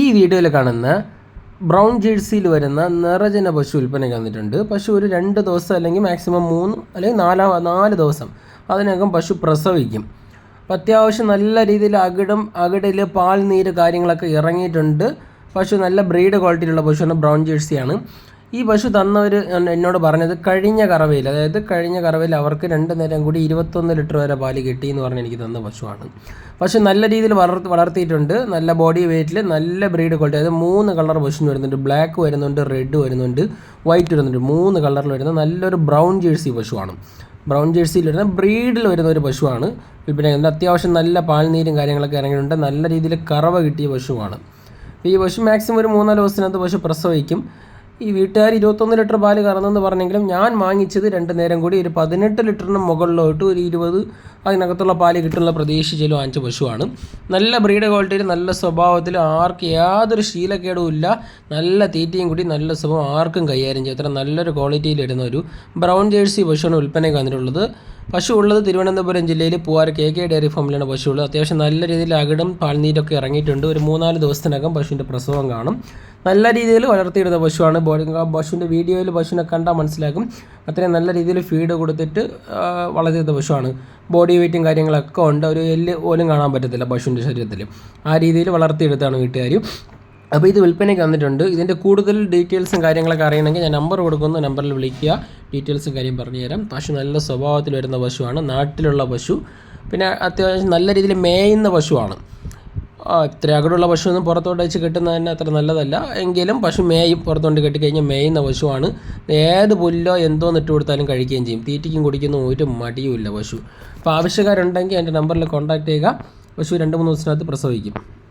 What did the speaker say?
ഈ വീഡിയോയിൽ കാണുന്ന ബ്രൗൺ ജേഴ്സിയിൽ വരുന്ന നിറജന പശു വിൽപ്പനയ്ക്ക് വന്നിട്ടുണ്ട് പശു ഒരു രണ്ട് ദിവസം അല്ലെങ്കിൽ മാക്സിമം മൂന്ന് അല്ലെങ്കിൽ നാലാ നാല് ദിവസം അതിനകം പശു പ്രസവിക്കും. അപ്പം അത്യാവശ്യം നല്ല രീതിയിൽ അകിടും അകിടിൽ പാൽ നീര് കാര്യങ്ങളൊക്കെ ഇറങ്ങിയിട്ടുണ്ട്. പശു നല്ല ബ്രീഡ് ക്വാളിറ്റിയിലുള്ള പശുവാണ് ബ്രൗൺ ജേഴ്സിയാണ്. ഈ പശു തന്നവർ എന്നോട് പറഞ്ഞത് കഴിഞ്ഞ കറവയിൽ അതായത് കഴിഞ്ഞ കറവയിൽ അവർക്ക് രണ്ട് നേരം കൂടി ഇരുപത്തൊന്ന് ലിറ്റർ വരെ പാൽ കിട്ടി എന്ന് പറഞ്ഞ് എനിക്ക് തന്ന പശുവാണ്. പശു നല്ല രീതിയിൽ വളർത്തി വളർത്തിയിട്ടുണ്ട്. നല്ല ബോഡി വെയിറ്റിൽ നല്ല ബ്രീഡ് ക്വാളിറ്റി. അതായത് മൂന്ന് കളർ പശുവിന് വരുന്നുണ്ട്. ബ്ലാക്ക് വരുന്നുണ്ട് റെഡ് വരുന്നുണ്ട് വൈറ്റ് വരുന്നുണ്ട്. മൂന്ന് കളറിൽ വരുന്ന നല്ലൊരു ബ്രൗൺ ജേഴ്സി പശുവാണ്. ബ്രൗൺ ജേഴ്സിയിൽ വരുന്ന ബ്രീഡിൽ വരുന്ന ഒരു പശുവാണ്. പിന്നെ അത്യാവശ്യം നല്ല പാൽനീരും കാര്യങ്ങളൊക്കെ ഇറങ്ങിയിട്ടുണ്ട്. നല്ല രീതിയിൽ കറവ കിട്ടിയ പശുവാണ്. ഈ പശു മാക്സിമം ഒരു മൂന്നാൽ ദിവസത്തിനകത്ത് പശു പ്രസവിക്കും. ഈ വീട്ടുകാർ ഇരുപത്തൊന്ന് ലിറ്റർ പാൽ കറന്നെന്ന് പറഞ്ഞെങ്കിലും ഞാൻ വാങ്ങിച്ചത് രണ്ട് നേരം കൂടി ഒരു പതിനെട്ട് ലിറ്ററിന് മുകളിലോട്ട് ഒരു ഇരുപത് അതിനകത്തുള്ള പാൽ കിട്ടുന്ന പ്രതീക്ഷിച്ചാലും വാങ്ങിച്ച പശുവാണ്. നല്ല ബ്രീഡ് ക്വാളിറ്റിയിൽ നല്ല സ്വഭാവത്തിൽ ആർക്ക് യാതൊരു ശീലക്കേടും ഇല്ല. നല്ല തീറ്റയും കൂടി നല്ല സ്വഭാവം ആർക്കും കൈകാര്യം ചെയ്യും. നല്ലൊരു ക്വാളിറ്റിയിൽ ഇടുന്ന ഒരു ബ്രൗൺ ജേഴ്സി പശുവാണ് വിൽപ്പനയ്ക്ക് വന്നിട്ടുള്ളത്. പശു ഉള്ളത് തിരുവനന്തപുരം ജില്ലയിൽ പൂവാർ കെ കെ ഡയറി ഫാമിലാണ് പശു ഉള്ളത് അത്യാവശ്യം നല്ല രീതിയിൽ അകിടും പാൽനീരൊക്കെ ഇറങ്ങിയിട്ടുണ്ട്. ഒരു മൂന്നാൽ ദിവസത്തിനകം പശുവിന്റെ പ്രസവം കാണും. നല്ല രീതിയിൽ വളർത്തിയിടുന്ന പശുവാണ്. പശുവിന്റെ വീഡിയോയിൽ പശുവിനെ കണ്ടാൽ മനസ്സിലാക്കും അത്രയും നല്ല രീതിയിൽ ഫീഡ് കൊടുത്തിട്ട് വളർത്തിയ പശുവാണ്. ബോഡി വെയിറ്റും കാര്യങ്ങളൊക്കെ ഉണ്ട്. ഒരു എല്ല് പോലും കാണാൻ പറ്റത്തില്ല പശുവിന്റെ ശരീരത്തിൽ. ആ രീതിയിൽ വളർത്തിയെടുത്താണ് വീട്ടുകാർ. അപ്പോൾ ഇത് വിൽപ്പനയ്ക്ക് വന്നിട്ടുണ്ട് ഇതിന്റെ കൂടുതൽ ഡീറ്റെയിൽസും കാര്യങ്ങളൊക്കെ അറിയണമെങ്കിൽ ഞാൻ നമ്പർ കൊടുക്കുന്നു. നമ്പറിൽ വിളിക്കുക. ഡീറ്റെയിൽസും കാര്യം പറഞ്ഞുതരാം പശു നല്ല സ്വഭാവത്തിൽ വരുന്ന പശുവാണ്. നാട്ടിലുള്ള പശു. പിന്നെ അത്യാവശ്യം നല്ല രീതിയിൽ മേയുന്ന പശുവാണ്. ഇത്ര അകടുള്ള പശു ഒന്നും പുറത്തോട്ട് വെച്ച് കിട്ടുന്നത് തന്നെ അത്ര നല്ലതല്ല. എങ്കിലും പശു മേയും പുറത്തോട്ട് കെട്ടിക്കഴിഞ്ഞാൽ മേയുന്ന പശുവാണ്. ഏത് പുല്ലോ എന്തോ നിട്ട് കൊടുത്താലും കഴിക്കുകയും ചെയ്യും. തീറ്റയ്ക്കും കുടിക്കുന്ന ഒരു മടിയുമില്ല പശു. അപ്പോൾ ആവശ്യക്കാരുണ്ടെങ്കിൽ എന്റെ നമ്പറിൽ കോൺടാക്ട് ചെയ്യുക. പശു രണ്ട് മൂന്ന് ദിവസത്തിനകത്ത് പ്രസവിക്കും.